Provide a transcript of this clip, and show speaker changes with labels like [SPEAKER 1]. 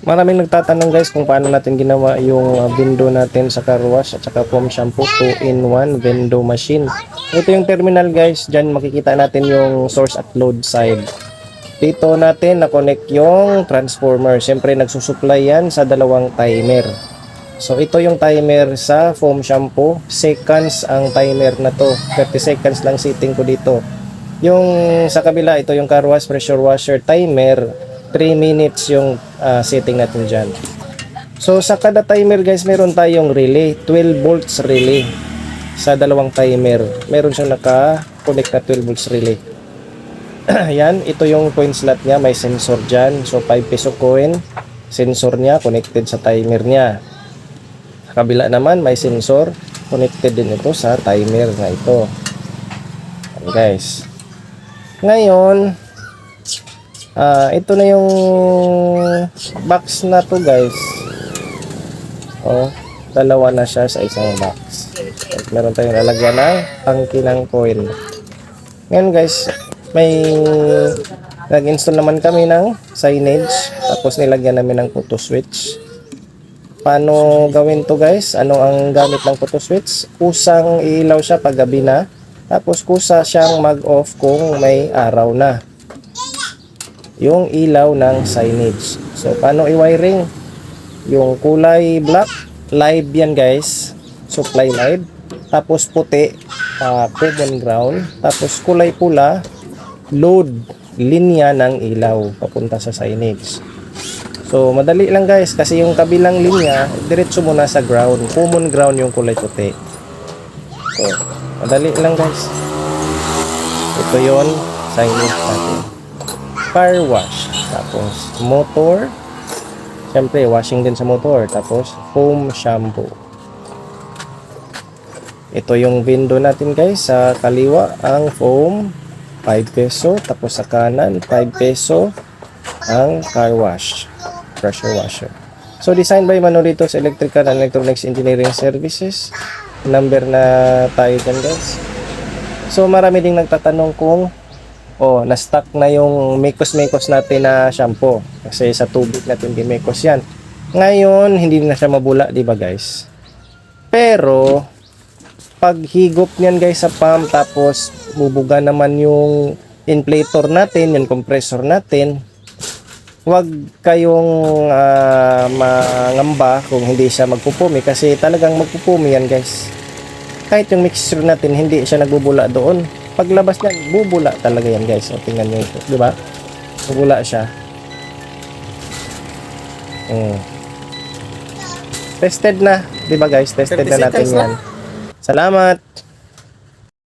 [SPEAKER 1] Maraming nagtatanong guys kung paano natin ginawa yung window natin sa car wash at saka foam shampoo 2-in-1 window machine. Ito yung terminal guys, dyan makikita natin yung source at load side. Dito natin na-connect yung transformer. Siyempre nagsusupply yan sa dalawang timer. So ito yung timer sa foam shampoo. Seconds ang timer na to. 30 seconds lang setting ko dito. Yung sa kabila, ito yung car wash pressure washer timer. 3 minutes yung ah, setting natin dyan. So sa kada timer guys, meron tayong relay. 12 volts relay. Sa dalawang timer. Meron siyang naka-connect na 12 volts relay. Yan, ito yung coin slot niya. May sensor dyan. So 5 peso coin. Sensor niya connected sa timer niya. Sa kabila naman may sensor. Connected din ito sa timer na ito. Yan, guys. Ngayon, ah ito na yung box na to guys. Oh, dalawa na siya sa isang box. At meron tayong lalagyan ng tangki ng coin. Ngayon guys, may nag-install naman kami ng signage tapos nilagyan namin ng photo switch. Paano gawin to guys? Ano ang gamit ng photo switch? Kusang ilaw siya pag gabi na. Tapos kusa siyang mag-off kung may araw na. Yung ilaw ng signage. So paano i-wiring? Yung kulay black, live yan guys. Supply live. Tapos puti, uh, common ground. Tapos kulay pula, load, linya ng ilaw papunta sa signage. So, madali lang guys kasi yung kabilang linya, diretso muna sa ground. Common ground yung kulay puti. So, madali lang guys. Ito yon signage natin. Car wash. Tapos, motor. Siyempre, washing din sa motor. Tapos, foam shampoo. Ito yung window natin guys. Sa kaliwa, ang foam, 5 peso. Tapos sa kanan, 5 peso ang car wash. Pressure washer. So, designed by Manolitos Electrical and Electronics Engineering Services. Number na tayo dyan guys. So, marami ding nagtatanong kung oh, na-stock na yung mekos-mekos natin na shampoo. Kasi sa tubig natin dimekos yan. Ngayon, hindi na siya mabula, di ba guys? Pero, pag higop niyan guys sa pump, tapos bubuga naman yung inflator natin, yung compressor natin, huwag kayong ah, mangamba kung hindi siya magpupumi kasi talagang magpupumi yan guys. Kahit yung mixture natin, hindi siya nagbubula doon. Paglabas niyan, bubula talaga yan guys. O, tingnan nyo ito, di ba? Bubula siya. Mm. Tested na, ba guys? Tested
[SPEAKER 2] 30
[SPEAKER 1] na natin yan. Salamat!